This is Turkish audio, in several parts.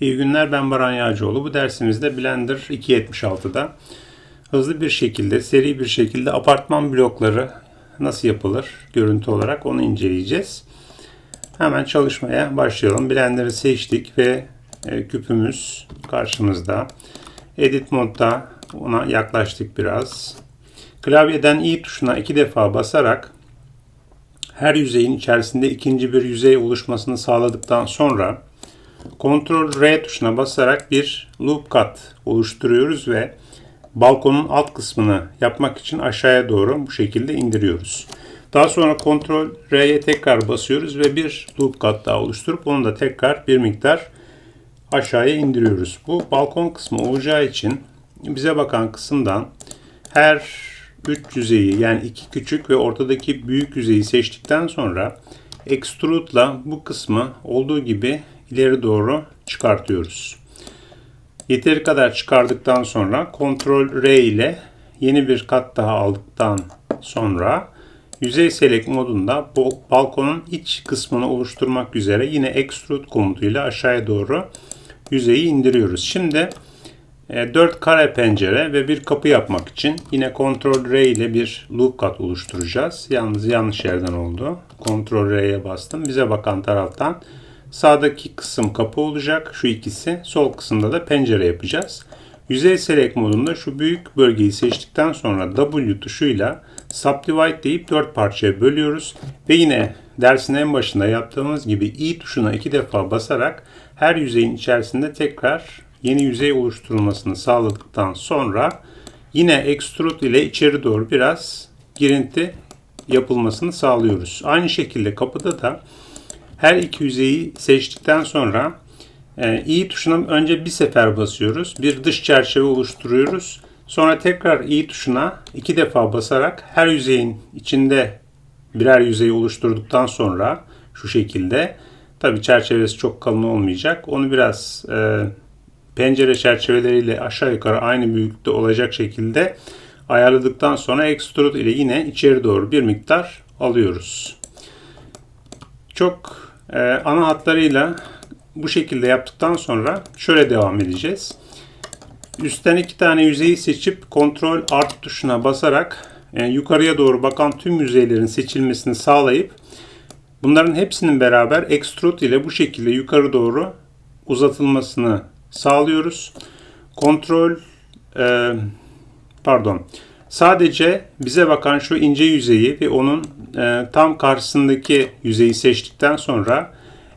İyi günler ben Baran Yağcıoğlu. Bu dersimizde Blender 2.76'da hızlı bir şekilde, seri bir şekilde apartman blokları nasıl yapılır görüntü olarak onu inceleyeceğiz. Hemen çalışmaya başlayalım. Blender'ı seçtik ve e, küpümüz karşımızda. Edit modda ona yaklaştık biraz. Klavyeden i tuşuna iki defa basarak her yüzeyin içerisinde ikinci bir yüzey oluşmasını sağladıktan sonra Ctrl R tuşuna basarak bir loop cut oluşturuyoruz ve balkonun alt kısmını yapmak için aşağıya doğru bu şekilde indiriyoruz. Daha sonra Ctrl R'ye tekrar basıyoruz ve bir loop cut daha oluşturup onu da tekrar bir miktar aşağıya indiriyoruz. Bu balkon kısmı olacağı için bize bakan kısımdan her 3 yüzeyi yani iki küçük ve ortadaki büyük yüzeyi seçtikten sonra extrude'la bu kısmı olduğu gibi ileri doğru çıkartıyoruz. Yeteri kadar çıkardıktan sonra Ctrl R ile yeni bir kat daha aldıktan sonra yüzey select modunda balkonun iç kısmını oluşturmak üzere yine extrude komutuyla aşağıya doğru yüzeyi indiriyoruz. Şimdi 4 e, kare pencere ve bir kapı yapmak için yine Ctrl R ile bir loop cut oluşturacağız. Yalnız yanlış yerden oldu. Ctrl R'ye bastım. Bize bakan taraftan Sağdaki kısım kapı olacak. Şu ikisi. Sol kısımda da pencere yapacağız. Yüzey select modunda şu büyük bölgeyi seçtikten sonra W tuşuyla subdivide deyip dört parçaya bölüyoruz. Ve yine dersin en başında yaptığımız gibi i tuşuna iki defa basarak her yüzeyin içerisinde tekrar yeni yüzey oluşturulmasını sağladıktan sonra yine extrude ile içeri doğru biraz girinti yapılmasını sağlıyoruz. Aynı şekilde kapıda da her iki yüzeyi seçtikten sonra e, i tuşuna önce bir sefer basıyoruz. Bir dış çerçeve oluşturuyoruz. Sonra tekrar i tuşuna iki defa basarak her yüzeyin içinde birer yüzeyi oluşturduktan sonra şu şekilde tabi çerçevesi çok kalın olmayacak. Onu biraz e, pencere çerçeveleriyle aşağı yukarı aynı büyüklükte olacak şekilde ayarladıktan sonra extrude ile yine içeri doğru bir miktar alıyoruz. Çok ee, ana hatlarıyla bu şekilde yaptıktan sonra şöyle devam edeceğiz. Üstten iki tane yüzeyi seçip Ctrl Alt tuşuna basarak yani yukarıya doğru bakan tüm yüzeylerin seçilmesini sağlayıp bunların hepsinin beraber Extrude ile bu şekilde yukarı doğru uzatılmasını sağlıyoruz. Ctrl e, pardon Sadece bize bakan şu ince yüzeyi ve onun e, tam karşısındaki yüzeyi seçtikten sonra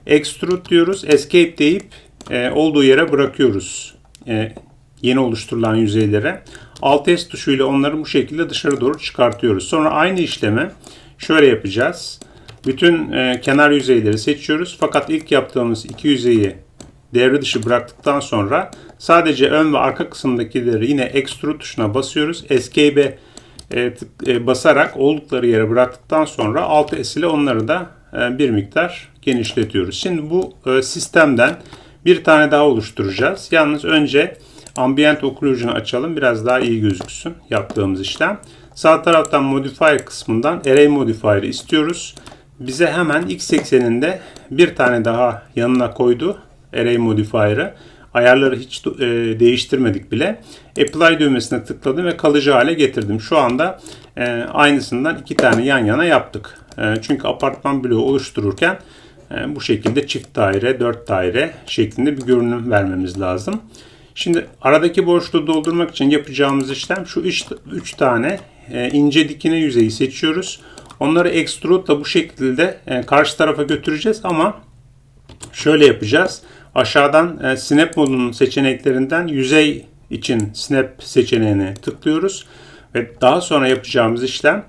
extrude diyoruz. Escape deyip e, olduğu yere bırakıyoruz. E, yeni oluşturulan yüzeylere. Alt S tuşuyla onları bu şekilde dışarı doğru çıkartıyoruz. Sonra aynı işlemi şöyle yapacağız. Bütün e, kenar yüzeyleri seçiyoruz. Fakat ilk yaptığımız iki yüzeyi devre dışı bıraktıktan sonra sadece ön ve arka kısımdakileri yine extrude tuşuna basıyoruz. Escape'e e, e, basarak oldukları yere bıraktıktan sonra alt S ile onları da e, bir miktar genişletiyoruz. Şimdi bu e, sistemden bir tane daha oluşturacağız. Yalnız önce ambient occlusion'ı açalım. Biraz daha iyi gözüksün yaptığımız işlem. Sağ taraftan modifier kısmından array modifier'ı istiyoruz. Bize hemen x ekseninde bir tane daha yanına koydu array modifier'ı. Ayarları hiç e, değiştirmedik bile. Apply düğmesine tıkladım ve kalıcı hale getirdim. Şu anda e, aynısından iki tane yan yana yaptık. E, çünkü apartman bloğu oluştururken e, bu şekilde çift daire, dört daire şeklinde bir görünüm vermemiz lazım. Şimdi aradaki boşluğu doldurmak için yapacağımız işlem şu üç, üç tane e, ince dikine yüzeyi seçiyoruz. Onları extrude ile bu şekilde e, karşı tarafa götüreceğiz ama şöyle yapacağız. Aşağıdan e, Snap modunun seçeneklerinden yüzey için Snap seçeneğine tıklıyoruz. Ve daha sonra yapacağımız işlem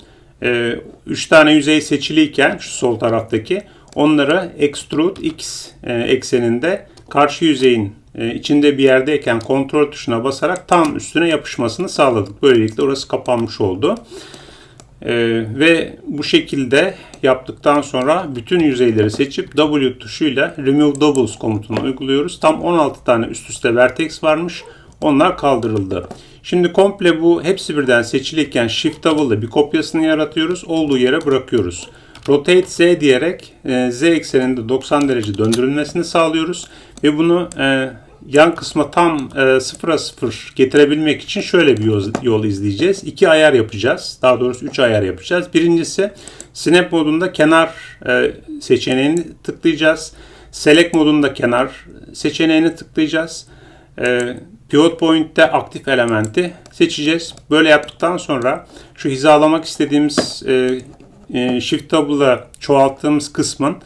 3 e, tane yüzey seçiliyken şu sol taraftaki onları Extrude X e, ekseninde karşı yüzeyin e, içinde bir yerdeyken kontrol tuşuna basarak tam üstüne yapışmasını sağladık. Böylelikle orası kapanmış oldu. Ee, ve bu şekilde yaptıktan sonra bütün yüzeyleri seçip W tuşuyla Remove Doubles komutunu uyguluyoruz. Tam 16 tane üst üste vertex varmış. Onlar kaldırıldı. Şimdi komple bu hepsi birden seçilirken Shift Double ile bir kopyasını yaratıyoruz. Olduğu yere bırakıyoruz. rotate z diyerek e, z ekseninde 90 derece döndürülmesini sağlıyoruz. Ve bunu e, yan kısma tam e, sıfıra sıfır getirebilmek için şöyle bir yol, yol izleyeceğiz. İki ayar yapacağız. Daha doğrusu üç ayar yapacağız. Birincisi snap modunda kenar e, seçeneğini tıklayacağız. Select modunda kenar seçeneğini tıklayacağız. E, Pivot Point'te aktif elementi seçeceğiz. Böyle yaptıktan sonra şu hizalamak istediğimiz e, e, Shift Tab'la çoğalttığımız kısmın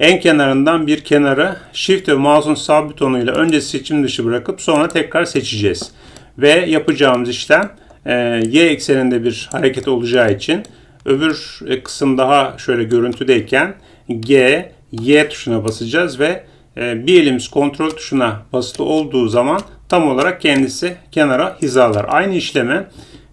en kenarından bir kenarı Shift ve mouse'un sağ butonuyla önce seçim dışı bırakıp sonra tekrar seçeceğiz. Ve yapacağımız işlem e, Y ekseninde bir hareket olacağı için öbür e, kısım daha şöyle görüntüdeyken G, Y tuşuna basacağız ve e, bir elimiz kontrol tuşuna basılı olduğu zaman tam olarak kendisi kenara hizalar. Aynı işlemi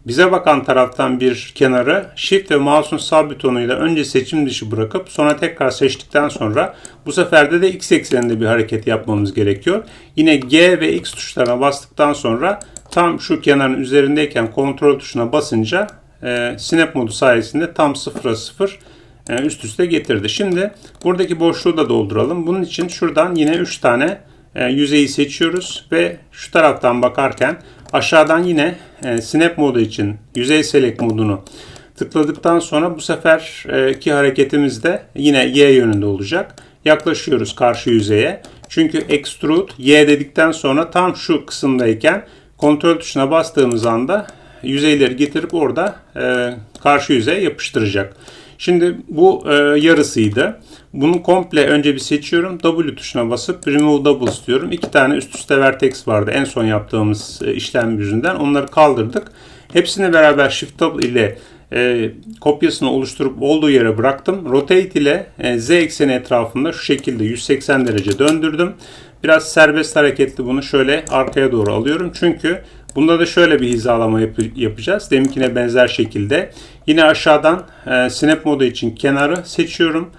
bize bakan taraftan bir kenarı Shift ve mouse'un sağ butonuyla önce seçim dışı bırakıp sonra tekrar seçtikten sonra bu seferde de X ekseninde bir hareket yapmamız gerekiyor. Yine G ve X tuşlarına bastıktan sonra tam şu kenarın üzerindeyken kontrol tuşuna basınca e, Snap modu sayesinde tam 0'a 0 e, üst üste getirdi. Şimdi buradaki boşluğu da dolduralım. Bunun için şuradan yine 3 tane e, yüzeyi seçiyoruz ve şu taraftan bakarken aşağıdan yine e, Snap modu için yüzey select modunu tıkladıktan sonra bu seferki hareketimiz de yine Y yönünde olacak. Yaklaşıyoruz karşı yüzeye. Çünkü extrude Y dedikten sonra tam şu kısımdayken kontrol tuşuna bastığımız anda yüzeyleri getirip orada karşı yüzeye yapıştıracak. Şimdi bu e, yarısıydı. Bunu komple önce bir seçiyorum. W tuşuna basıp Remove Doubles diyorum. İki tane üst üste vertex vardı en son yaptığımız e, işlem yüzünden. Onları kaldırdık. Hepsini beraber Shift Tab ile e, kopyasını oluşturup olduğu yere bıraktım. Rotate ile e, Z ekseni etrafında şu şekilde 180 derece döndürdüm. Biraz serbest hareketli bunu şöyle arkaya doğru alıyorum. Çünkü Bunda da şöyle bir hizalama yap yapacağız. Deminkine benzer şekilde. Yine aşağıdan e, snap modu için kenarı seçiyorum.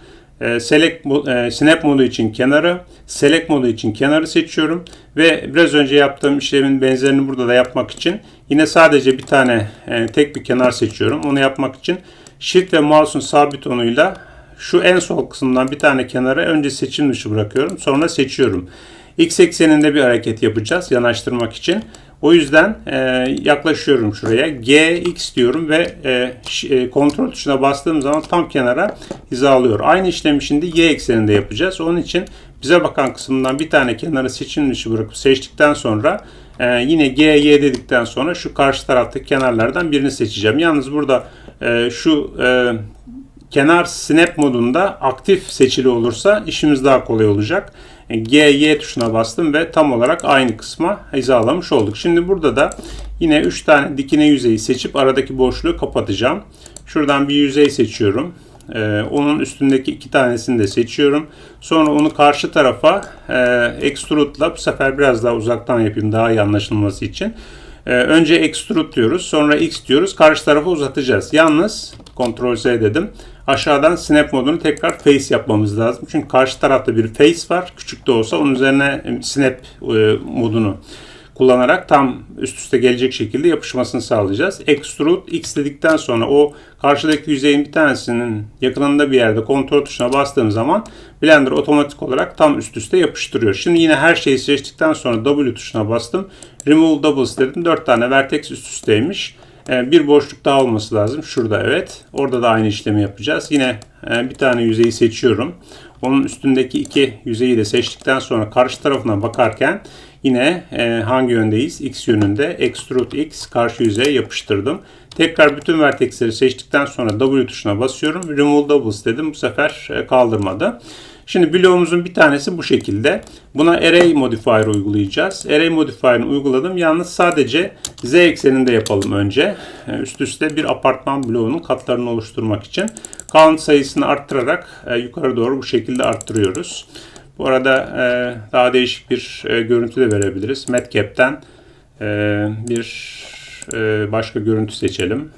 E, select e, snap modu için kenarı, select modu için kenarı seçiyorum ve biraz önce yaptığım işlemin benzerini burada da yapmak için yine sadece bir tane e, tek bir kenar seçiyorum. Onu yapmak için Shift ve mouse'un sağ butonuyla şu en sol kısımdan bir tane kenarı önce seçim dışı bırakıyorum. Sonra seçiyorum. X ekseninde bir hareket yapacağız yanaştırmak için. O yüzden e, yaklaşıyorum şuraya. GX diyorum ve e, e, kontrol tuşuna bastığım zaman tam kenara hizalıyor. Aynı işlemi şimdi Y ekseninde yapacağız. Onun için bize bakan kısımdan bir tane kenarı seçim dışı bırakıp seçtikten sonra e, yine GY dedikten sonra şu karşı taraftaki kenarlardan birini seçeceğim. Yalnız burada e, şu e, kenar snap modunda aktif seçili olursa işimiz daha kolay olacak. G, Y tuşuna bastım ve tam olarak aynı kısma hizalamış olduk. Şimdi burada da yine 3 tane dikine yüzeyi seçip aradaki boşluğu kapatacağım. Şuradan bir yüzey seçiyorum. Ee, onun üstündeki iki tanesini de seçiyorum. Sonra onu karşı tarafa e, extrude'la bu sefer biraz daha uzaktan yapayım daha iyi anlaşılması için. Ee, önce extrude diyoruz. Sonra X diyoruz. Karşı tarafa uzatacağız. Yalnız Ctrl Z dedim. Aşağıdan snap modunu tekrar face yapmamız lazım. Çünkü karşı tarafta bir face var. Küçük de olsa onun üzerine snap e, modunu kullanarak tam üst üste gelecek şekilde yapışmasını sağlayacağız. Extrude X dedikten sonra o karşıdaki yüzeyin bir tanesinin yakınında bir yerde kontrol tuşuna bastığım zaman Blender otomatik olarak tam üst üste yapıştırıyor. Şimdi yine her şeyi seçtikten sonra W tuşuna bastım. Remove Doubles dedim. 4 tane vertex üst üsteymiş. Ee, bir boşluk daha olması lazım. Şurada evet. Orada da aynı işlemi yapacağız. Yine e, bir tane yüzeyi seçiyorum. Onun üstündeki iki yüzeyi de seçtikten sonra karşı tarafına bakarken yine e, hangi yöndeyiz? X yönünde Extrude X karşı yüzeye yapıştırdım. Tekrar bütün vertexleri seçtikten sonra W tuşuna basıyorum. Remove Doubles dedim. Bu sefer e, kaldırmadı. Şimdi bloğumuzun bir tanesi bu şekilde. Buna array modifier uygulayacağız. Array modifier'ını uyguladım. Yalnız sadece z ekseninde yapalım önce. Ee, üst üste bir apartman bloğunun katlarını oluşturmak için. Count sayısını arttırarak e, yukarı doğru bu şekilde arttırıyoruz. Bu arada e, daha değişik bir e, görüntü de verebiliriz. Metcap'ten bir başka görüntü seçelim.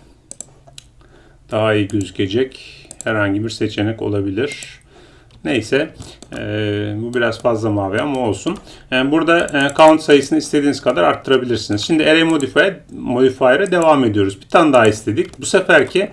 Daha iyi gözükecek herhangi bir seçenek olabilir. Neyse e, bu biraz fazla mavi ama olsun. Yani burada e, count sayısını istediğiniz kadar arttırabilirsiniz. Şimdi array modifier, modifier'e devam ediyoruz. Bir tane daha istedik. Bu seferki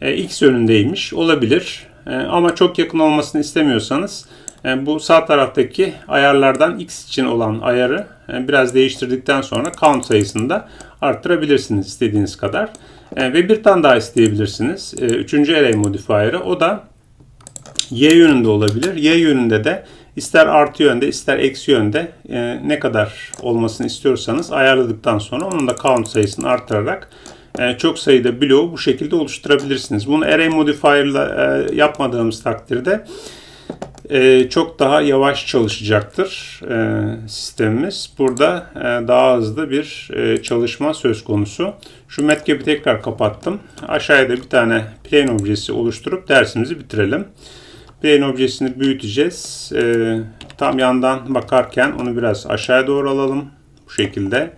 e, x yönündeymiş. Olabilir. E, ama çok yakın olmasını istemiyorsanız e, bu sağ taraftaki ayarlardan x için olan ayarı biraz değiştirdikten sonra count sayısını da arttırabilirsiniz istediğiniz kadar. Ve bir tane daha isteyebilirsiniz. E, üçüncü array modifier'ı o da y yönünde olabilir. Y yönünde de ister artı yönde ister eksi yönde ne kadar olmasını istiyorsanız ayarladıktan sonra onun da count sayısını arttırarak çok sayıda bloğu bu şekilde oluşturabilirsiniz. Bunu array modifier ile e, yapmadığımız takdirde e, çok daha yavaş çalışacaktır e, sistemimiz. Burada e, daha hızlı bir e, çalışma söz konusu. Şu Matkab'i tekrar kapattım. Aşağıya da bir tane plane objesi oluşturup dersimizi bitirelim. Plane objesini büyüteceğiz. E, tam yandan bakarken onu biraz aşağıya doğru alalım. Bu şekilde.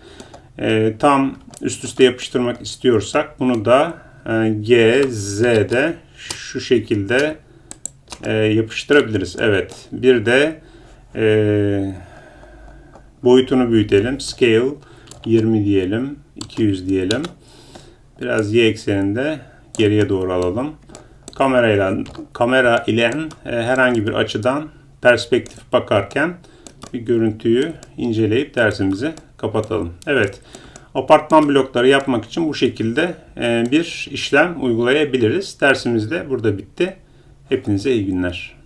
E, tam üst üste yapıştırmak istiyorsak bunu da e, G, Z'de şu şekilde e, yapıştırabiliriz. Evet. Bir de e, boyutunu büyütelim. Scale 20 diyelim. 200 diyelim. Biraz y ekseninde geriye doğru alalım. Kamerayla kamera ile herhangi bir açıdan perspektif bakarken bir görüntüyü inceleyip dersimizi kapatalım. Evet. Apartman blokları yapmak için bu şekilde e, bir işlem uygulayabiliriz. Dersimiz de burada bitti. Hepinize iyi günler.